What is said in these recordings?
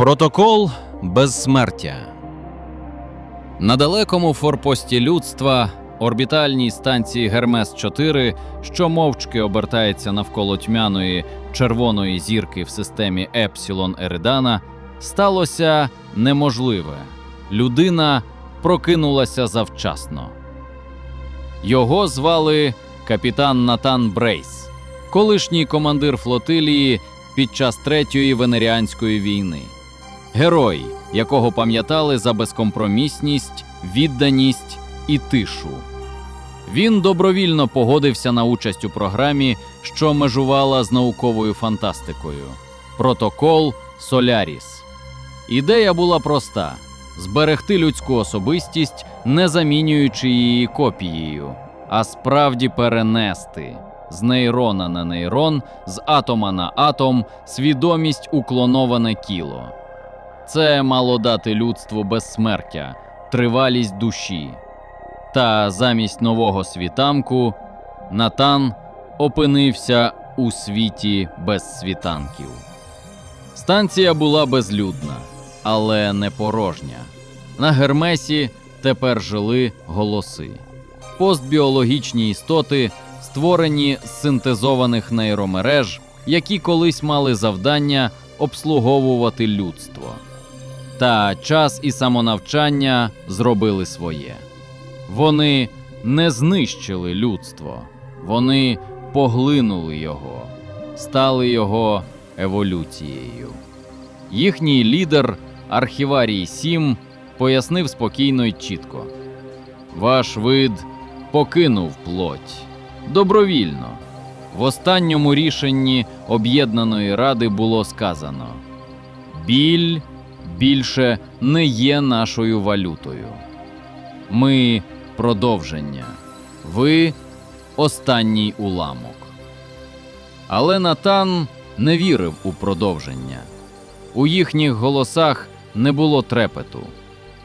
Протокол безсмертя. На далекому форпості людства, орбітальній станції Гермес 4, що мовчки обертається навколо тьмяної червоної зірки в системі Епсілон Еридана, сталося неможливе. Людина прокинулася завчасно. Його звали капітан Натан Брейс, колишній командир флотилії під час Третьої Венеріанської війни. Герой, якого пам'ятали за безкомпромісність, відданість і тишу. Він добровільно погодився на участь у програмі, що межувала з науковою фантастикою Протокол Соляріс. Ідея була проста: зберегти людську особистість, не замінюючи її копією, а справді перенести з нейрона на нейрон, з атома на атом свідомість у клоноване кіло. Це мало дати людству безсмертя, тривалість душі. Та замість нового світанку Натан опинився у світі без світанків. Станція була безлюдна, але не порожня. На Гермесі тепер жили голоси. Постбіологічні істоти, створені з синтезованих нейромереж, які колись мали завдання обслуговувати людство. Та час і самонавчання зробили своє. Вони не знищили людство, вони поглинули його, стали його еволюцією. Їхній лідер, архіварій Сім, пояснив спокійно й чітко: Ваш вид покинув плоть добровільно. В останньому рішенні об'єднаної ради було сказано: біль більше не є нашою валютою. Ми продовження, ви останній уламок. Але Натан не вірив у продовження. У їхніх голосах не було трепету.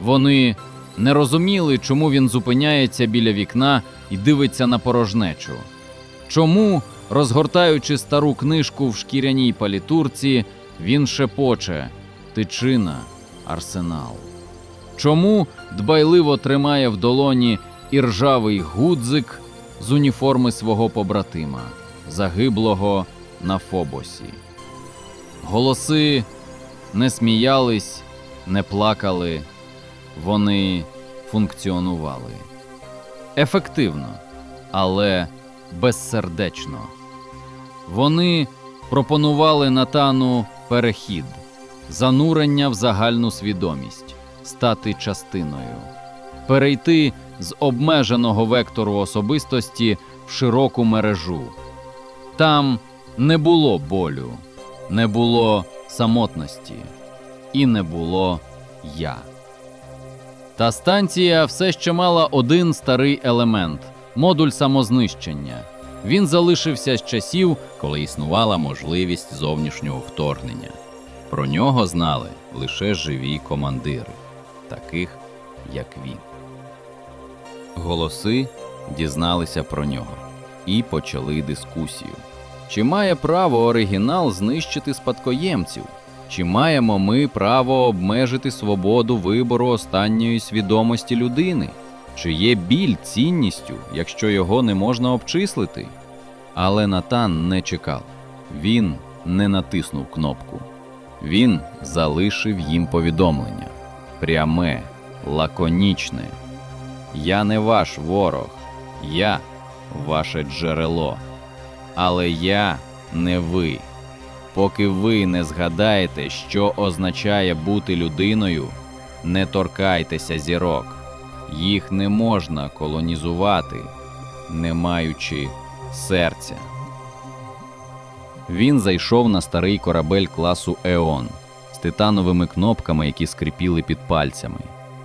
Вони не розуміли, чому він зупиняється біля вікна і дивиться на порожнечу. Чому, розгортаючи стару книжку в шкіряній палітурці, він шепоче тичина, арсенал. Чому дбайливо тримає в долоні іржавий гудзик з уніформи свого побратима, загиблого на Фобосі? Голоси не сміялись, не плакали, вони функціонували ефективно, але безсердечно. Вони пропонували Натану перехід, занурення в загальну свідомість, стати частиною, перейти з обмеженого вектору особистості в широку мережу. Там не було болю, не було самотності і не було я. Та станція все ще мала один старий елемент модуль самознищення. Він залишився з часів, коли існувала можливість зовнішнього вторгнення. Про нього знали лише живі командири, таких як він. Голоси дізналися про нього і почали дискусію. Чи має право оригінал знищити спадкоємців? Чи маємо ми право обмежити свободу вибору останньої свідомості людини? Чи є біль цінністю, якщо його не можна обчислити? Але Натан не чекав. Він не натиснув кнопку. Він залишив їм повідомлення пряме, лаконічне. Я не ваш ворог, я ваше джерело. Але я не ви. Поки ви не згадаєте, що означає бути людиною, не торкайтеся зірок. Їх не можна колонізувати, не маючи серця. Він зайшов на старий корабель класу Еон з титановими кнопками, які скрипіли під пальцями,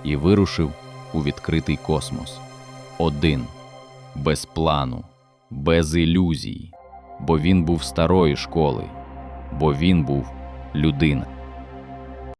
і вирушив у відкритий космос. Один, без плану, без ілюзій, бо він був старої школи, бо він був людина.